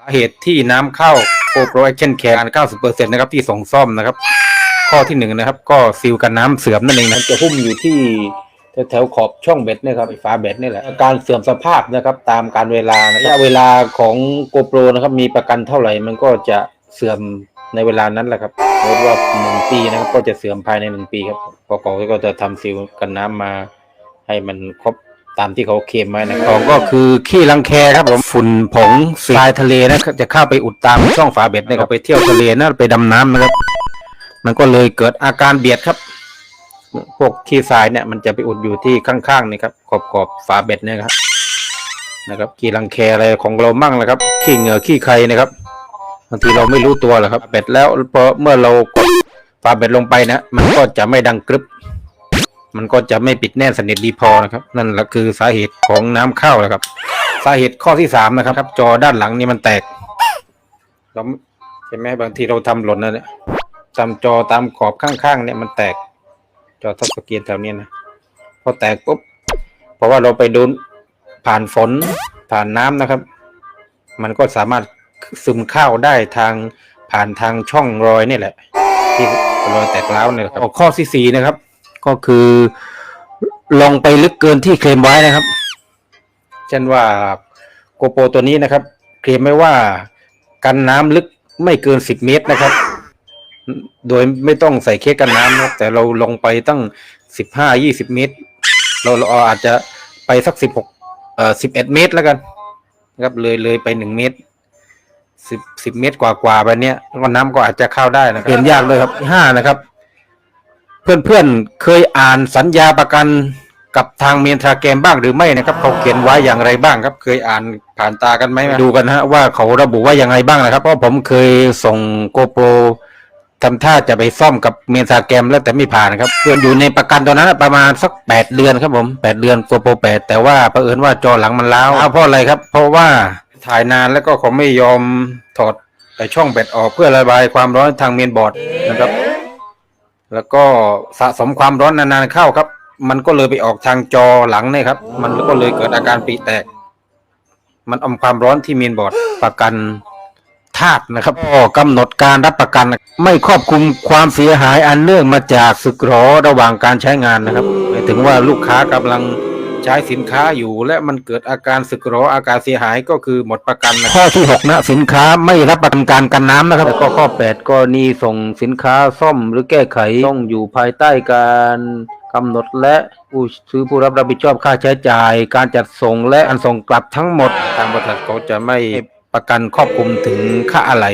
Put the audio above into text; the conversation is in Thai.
สาเหตุที่น้ำเข้า GoPro Action Care 90%นต์นะครับที่ส่งซ่อมนะครับ ข้อที่หนึ่งนะครับ ก็ซีลกันน้ำเสื่อมนั่นเองนะจะหุ้มอยู่ที่แถวๆขอบช่องเบ็ดนะครับไฟฟ้าเบ็ดนี่แหละการเสื่อมสภาพนะครับตามการเวลานะระยะเวลาของ GoPro นะครับมีประกันเท่าไหร่มันก็จะเสื่อมในเวลานั้นแหละครับสมมติว่าหนึ่งปีนะครับก็จะเสื่อมภายในหนึ่งปีครับกกก็จะทำซีลกันน้ำมาให้มันครบ ตามที่เขาเคลมไว้นะครับ องก็คือขี้รังแคครับผมฝุ่นผงทรายทะเลนะครับจะเข้าไปอุดตามช่องฝาเบ็ดนะครับไปเที่ยวทะเลนะไปดำน้ำนะครับ มันก็เลยเกิดอาการเบียดครับ พวกขี้ทรายเนี่ย มันจะไปอุดอยู่ที่ข้างๆนี่ครับขอบขอบๆฝาเบ็ดเนี่ยครับนะครับขี้รังแคอะไรของเรามั่งนะครับขี้เหงื่อขี้ใครนะครับบางทีเราไม่รู้ตัวหรอกครับเบ็ดแล้วพอเมื่อเรากดฝาเบ็ดลงไปนะ มันก็จะไม่ดังกรึบ มันก็จะไม่ปิดแน่นสนิทดีพอนะครับ นั่นแหละคือสาเหตุของน้ำเข้านะครับ สาเหตุข้อที่สามนะครับ จอด้านหลังนี่มันแตกเราใช่ไหมบางทีเราทำหล่นนะเนี่ยตามจอตามขอบข้างๆเนี่ยมันแตก จอทัชสกรีนแถวนี้นะพอแตกปุ๊บเพราะว่าเราไปโดนผ่านฝนผ่านน้ำนะครับ มันก็สามารถซึมเข้าได้ทางผ่านทางช่องรอยนี่แหละ ที่รอยแตกร้าวเนี่ยแหละครับข้อที่สี่นะครับ ก็คือลงไปลึกเกินที่เคลมไว้นะครับ เช่นว่าโกโปรตัวนี้นะครับ เคลมไว้ว่ากันน้ำลึกไม่เกินสิบเมตรนะครับ โดยไม่ต้องใส่เคสกันน้ำนะครับ แต่เราลงไปตั้งสิบห้ายี่สิบเมตร เราเราอาจจะไปสักสิบหกเอ่อสิบเอ็ดเมตรแล้วกันนะครับเลยเลยไปหนึ่งเมตรสิบสิบเมตรกว่ากว่าๆไปเนี้ยก็น้ำก็อาจจะเข้าได้นะครับเปลี่ยนยากเลยครับห้านะครับ เพื่อนๆเคยอ่านสัญญาประกันกับทางเมนทราเกมบ้างหรือไม่นะครับเขาเขียนไว้อย่างไรบ้างครับ เคยอ่านผ่านตากันไหมดูกันนะฮะว่าเขาระบุว่ายังไงบ้างนะครับ เพราะผมเคยส่งโกโปรทำท่าจะไปซ่อมกับเมนทราเกมแล้วแต่ไม่ผ่านนะครับเพื่อนอยู่ในประกันตอนนั้นประมาณสักแปดเดือนครับผมแปดเดือนโกโปรแปดแต่ว่าเผอิญว่าจอหลังมันล้าวอ้าวเพราะอะไรครับ เพราะว่าถ่ายนานแล้วก็เขาไม่ยอมถอดแต่ช่องแบตออกเพื่อระบายความร้อนทางเมนบอร์ดนะครับ แล้วก็สะสมความร้อนนานๆเข้าครับ มันก็เลยไปออกทางจอหลังเนี่ยครับ มันก็เลยเกิดอาการปีแตก มันอมความร้อนที่เมนบอร์ดประกันธาตุนะครับก็กำหนดการรับประกัน ไม่ครอบคลุมความเสียหายอันเนื่องมาจากสึกหรอระหว่างการใช้งานนะครับหมายถึงว่าลูกค้ากำลัง ใช้สินค้าอยู่และมันเกิดอาการสึกหรออาการเสียหายก็คือหมดประกันนะข้อที่6นะสินค้าไม่รับประกันการกันน้ำนะครับแล้วก็ข้อ8กรณีส่งสินค้าซ่อมหรือแก้ไขต้องอยู่ภายใต้การกำหนดและผู้ซื้อผู้รับรับผิดชอบค่าใช้จ่าย การจัดส่งและอันส่งกลับทั้งหมด ทางบริษัทเขาจะไม่ประกันครอบคลุมถึงค่าอะไร